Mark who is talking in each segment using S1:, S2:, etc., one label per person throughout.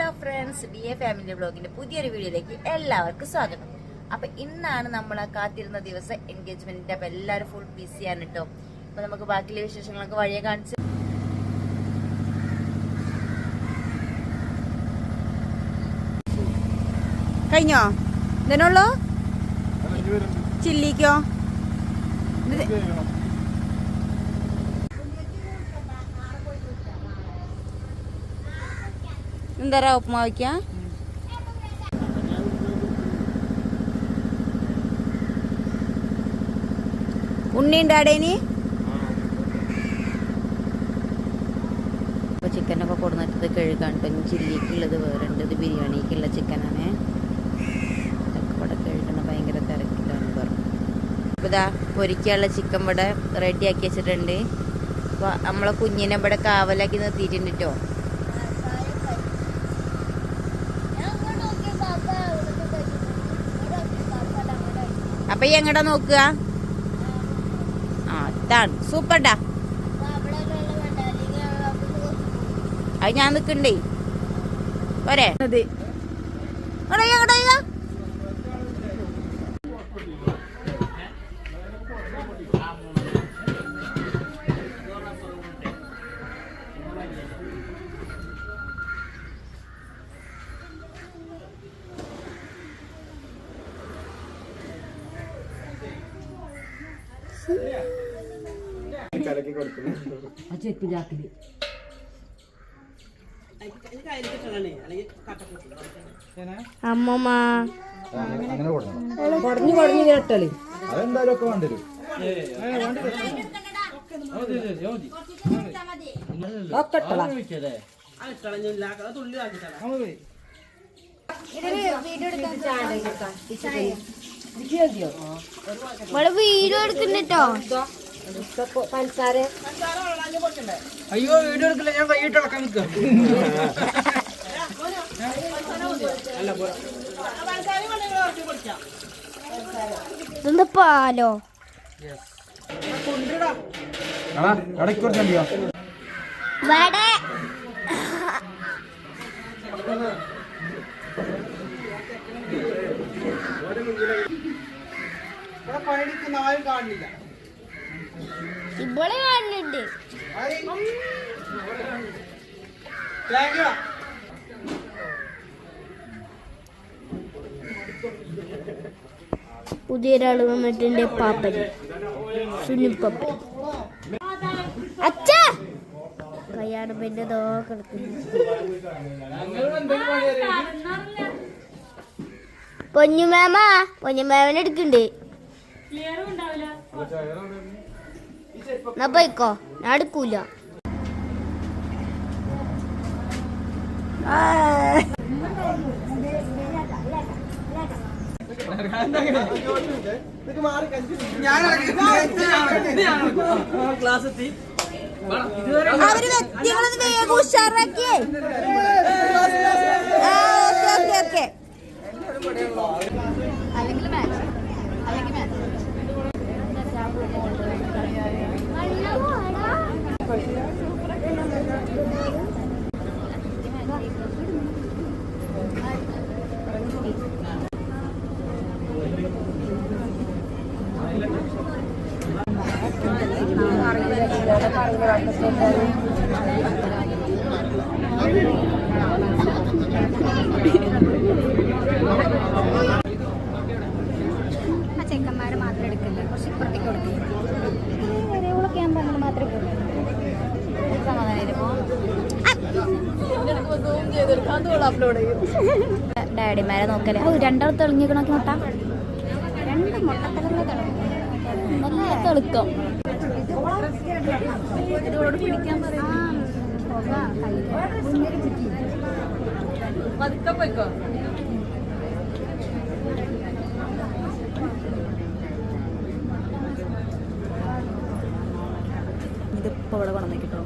S1: Hello friends D A family ബ്ലോഗിന്റെ പുതിയൊരു വീഡിയോയിലേക്ക് എല്ലാവർക്കും സ്വാഗതം. അപ്പൊ ഇന്നാണ് നമ്മൾ ആ കാത്തിരുന്ന ദിവസം എൻഗേജ്മെന്റിന്റെ അപ്പൊ എല്ലാവരും ഫുൾ ബിസിയാണ് കേട്ടോ അപ്പൊ നമുക്ക് ബാക്കിയുള്ള വിശേഷങ്ങളൊക്കെ വഴിയെ കാണിച്ച് കഴിഞ്ഞോ? ഇതിനുള്ളൂ ചില്ലിക്കോ? എന്താ ഉപ്പുമാ വയ്ക്കാം ഉണ്ണിയുണ്ട് അടേനി അപ്പോൾ ചിക്കനൊക്കെ കൊടുന്നിട്ടത് കഴുകാണ്ട് ചില്ലിക്കുള്ളത് വേറെ ഉണ്ട് ഇത് ബിരിയാണിക്കുള്ള ചിക്കനാണ്. ഇതൊക്കെ ഇവിടെ കഴുകണ ഭയങ്കര തിരക്കിലാണ് പറഞ്ഞു. ഇതാ പൊരിക്കാനുള്ള ചിക്കൻ ഇവിടെ റെഡിയാക്കി വെച്ചിട്ടുണ്ട്. അപ്പോൾ നമ്മളെ കുഞ്ഞിനെ ഇവിടെ കാവലാക്കി നിർത്തിയിട്ടുണ്ട് കേട്ടോ അപ്പൊ ഈ എങ്ങടാ നോക്കുക? ആ ഇതാണ്. സൂപ്പർഡാ. അത് ഞാൻ നിക്കണ്ടേ? പോരെ. അതെ.
S2: കലക്കി കൊടുക്കുന്നു
S3: അമ്മമ്മ.
S2: അങ്ങനെ കൊടുക്കണം
S4: കുടഞ്ഞു കുടഞ്ഞു കേട്ടളി
S2: അതെന്തായാലും ഒക്കെ വേണ്ടിവരും
S4: ഒക്കെ ഇട്ടളാ
S3: ഇവിടെ വീഡിയോ എടുക്കുന്നുട്ടോ.
S4: പഞ്ചസാര
S5: അയ്യോ വീഡിയോ എടുക്കില്ല. ഞാൻ കൈയിട്ട് നിൽക്കുക നിൽക്കാം.
S3: ഇതെന്താ പാലോ?
S2: ആണാ ഇടയ്ക്ക്
S3: ഇവിടെ
S5: പണിയെടുക്കുന്ന ആരും കാണില്ല.
S3: ഇവിടെ കാണുന്നുണ്ട് പുതിയൊരാൾ വന്നിട്ടുണ്ട് പാപ്പൻ. സുനിപ്പപ്പൻ അച്ഛ! കയ്യാണ് പിന്നെ ദോ കിടക്കുന്നു. പൊന്നുമേമ പൊന്നുമേമൻ എടുക്കണ്ട്. എന്നാ പോയിക്കോ. ഞാൻ എടുക്കൂല.
S5: ക്ലാസ് എത്തി
S1: അവർ വ്യക്തികളൊന്ന് വേഗം ഉഷാറാക്കിയേ. Okay okay okay. ആ ഡാഡിമാരെ നോക്കല്ലേ? ഓ രണ്ടാൾ തെളിഞ്ഞിക്കണൊക്കെ മുട്ട? രണ്ട് നല്ല തെളുക്കം ഇതിനോട് പിടിക്കാൻ
S4: പതുക്കെ പോയിക്കോ.
S1: ഇതിപ്പോ ഇവിടെ കൊണ്ടുവന്നിട്ടോ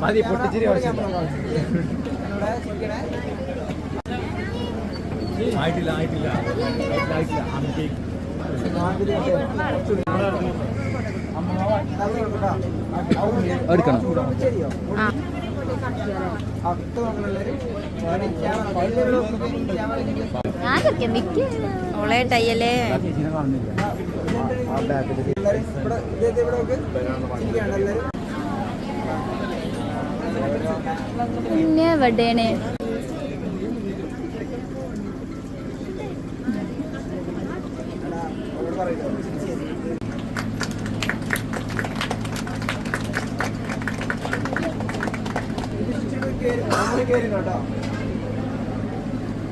S2: മതി പൊട്ടിച്ചിരി ആയിട്ടില്ല ആയിട്ടില്ല ആയിട്ടില്ല എടുക്കണം.
S1: ഓളെ ടൈയല്ലേ?
S2: പിന്നെ കാണുന്നില്ല ആ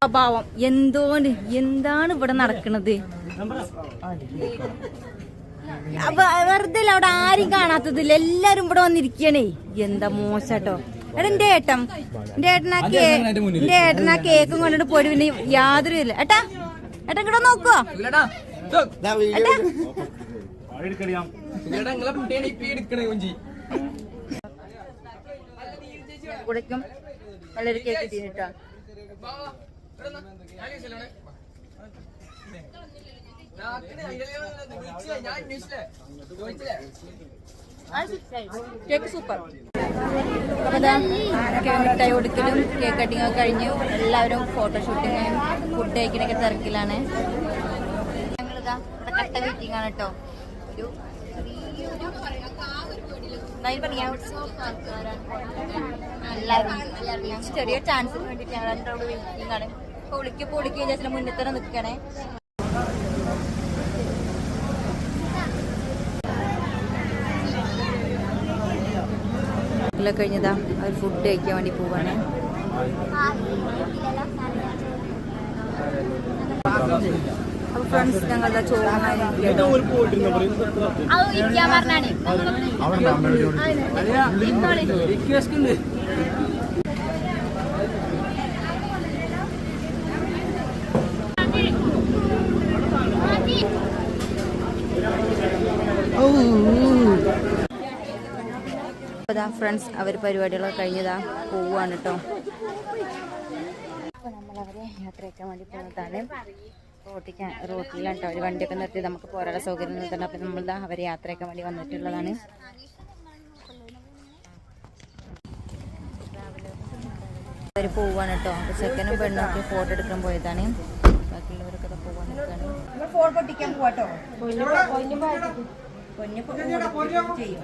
S1: സ്വഭാവം എന്തോ എന്താണ് ഇവിടെ നടക്കണത്? വെറുതെ അവിടെ ആരും കാണാത്തതില്ല. എല്ലാരും ഇവിടെ വന്നിരിക്കണേ. എന്താ മോശട്ടോ? എടാ എന്റെ ഏട്ടൻ. എന്റെ ഏട്ടനാ കേ എന്റെ ഏട്ടനാ കേക്കും കൊണ്ടിട്ട് പോയി പിന്നെ യാതൊരു ഇല്ല. ഏട്ടാ ഏട്ടൻ ഇവിടെ നോക്കോ. ഏട്ടാ. കുടിക്കും നല്ലൊരു കേക്ക്?
S5: ഞാൻ
S1: കേക്ക് സൂപ്പർ. മിഠായി കൊടുക്കലും കേക്ക് കട്ടിങ് ഒക്കെ കഴിഞ്ഞു. എല്ലാവരും ഫോട്ടോഷൂട്ടിങ്ങും ഫുഡ് കഴിക്കണൊക്കെ തിരക്കിലാണ്. ഞങ്ങളിതാ ഇവിടെ കട്ട വെയിറ്റിംഗ് ആണ് കേട്ടോ ഒരു ചെറിയ ചാൻസിന് വേണ്ടിട്ട് ഞങ്ങൾ ചേച്ചി മുന്നിട്ട് ആണ് പൊളിക്ക് പൊളിക്ക് ജസ്റ്റിന് മുന്നിൽ തന്നെ നിൽക്കണേ കഴിഞ്ഞതാ അവർ ഫുഡ് കഴിക്കാൻ വേണ്ടി പോവാണ് അപ്പൊ ഫ്രണ്ട്സ് ഞങ്ങളുടെ
S3: അത്.
S1: അവർ പരിപാടികളൊക്കെ കഴിഞ്ഞതാ പോവാണ് കേട്ടോ അപ്പോൾ നമ്മളവരെ യാത്രയൊക്കെ വേണ്ടി പോകുന്നതാണ് റോട്ടിക്ക് റോട്ടിലാണ് കേട്ടോ അവർ വണ്ടിയൊക്കെ നിർത്തി നമുക്ക് പോരാനുള്ള സൗകര്യം നിർത്തണം അപ്പം നമ്മളിതാ അവരെ യാത്രയൊക്കെ വേണ്ടി വന്നിട്ടുള്ളതാണ്. അവർ പോവാണ് കേട്ടോ ചെക്കനും പെണ്ണൊക്കെ ഫോട്ടോ എടുക്കാൻ പോയതാണ്. ബാക്കിയുള്ളവരൊക്കെ പോവാൻ നിൽക്കുകയാണ് ഫോൺ പൊട്ടിക്കാൻ പോവാട്ടോ പൊന്നു ചെയ്യും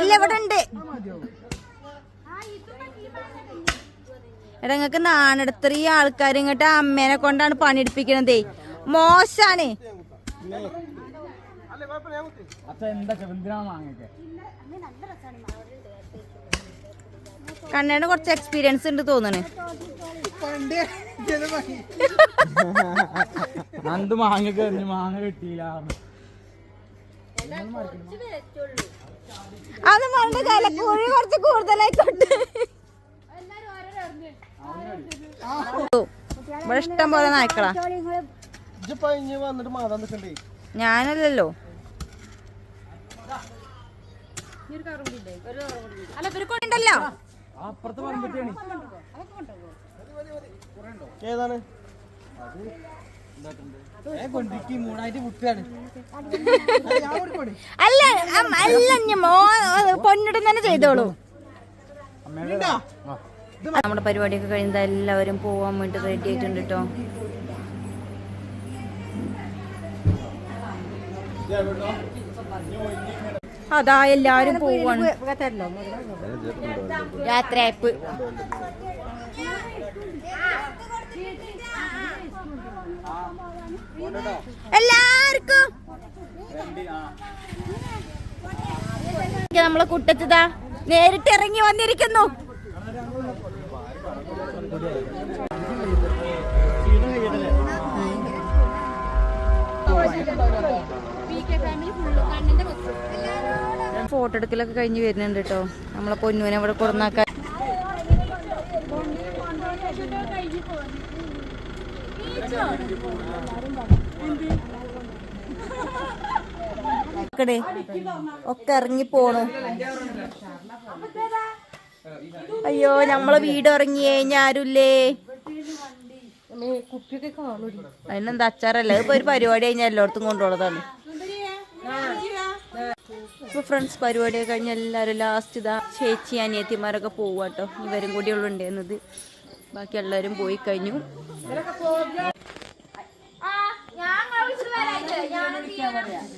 S1: ഇല്ല ഇവിടെ ഉണ്ട്. എടാ നിങ്ങക്ക് നാണെടുത്തറിയ ആൾക്കാർ ഇങ്ങോട്ട് അമ്മേനെ കൊണ്ടാണ് പണിയെടുപ്പിക്കണതേ. മോശാണ്.
S2: അച്ഛൻ എന്താ എന്തിനാ വാങ്ങിയൊക്കെ
S1: കണ്ണേടെ കുറച്ച് എക്സ്പീരിയൻസ് ഉണ്ട് തോന്നണ്
S2: രണ്ട് മാങ്ങയൊക്കെ എറിഞ്ഞ് മാങ്ങ കിട്ടിയില്ല
S1: അത് മണ്ണ് കലക്കൂഴി കുറച്ച് കൂടുതലായിക്കോട്ടെ. ഇവിടെ ഇഷ്ടം പോലെ നായ്ക്കളാ. ഞാനല്ലല്ലോ. ഉണ്ടല്ലോ.
S2: അപ്പുറത്ത്
S5: ഏതാണ്?
S1: അല്ല അല്ല പൊന്നിടും തന്നെ ചെയ്തോളൂ. നമ്മുടെ പരിപാടിയൊക്കെ കഴിഞ്ഞാൽ എല്ലാവരും പോവാൻ വേണ്ടി റെഡി ആയിട്ടുണ്ട് കേട്ടോ അതാ എല്ലാരും പോവാണ്. യാത്രയപ്പ്. എല്ലാവർക്കും. നമ്മളെ കുട്ടത്തിതാ നേരിട്ട് ഇറങ്ങി വന്നിരിക്കുന്നു. ഫോട്ടോ എടുക്കലൊക്കെ കഴിഞ്ഞ് വരുന്നുണ്ട് കേട്ടോ നമ്മളെ പൊന്നുവിനെ അവിടെ കൊടുന്നാക്കാൻ ഒക്കെ ഒക്കെ ഇറങ്ങി പോണു. അയ്യോ നമ്മളെ വീട് ഇറങ്ങിയേ ഞാരുല്ലേ അതിനെന്താ അച്ചാറല്ലേ? ഇപ്പൊ ഒരു പരിപാടി കഴിഞ്ഞാൽ എല്ലായിടത്തും കൊണ്ടുപോകുന്നതാണ് ഇപ്പൊ ഫ്രണ്ട്സ് പരിപാടിയൊക്കെ കഴിഞ്ഞ എല്ലാവരും ലാസ്റ്റ് ഇതാ ചേച്ചി അനിയത്തിമാരൊക്കെ പോവാട്ടോ ഇവരും കൂടി ഉള്ളുണ്ടായിരുന്നത് ബാക്കി എല്ലാവരും പോയി കഴിഞ്ഞു.
S3: ഞാൻ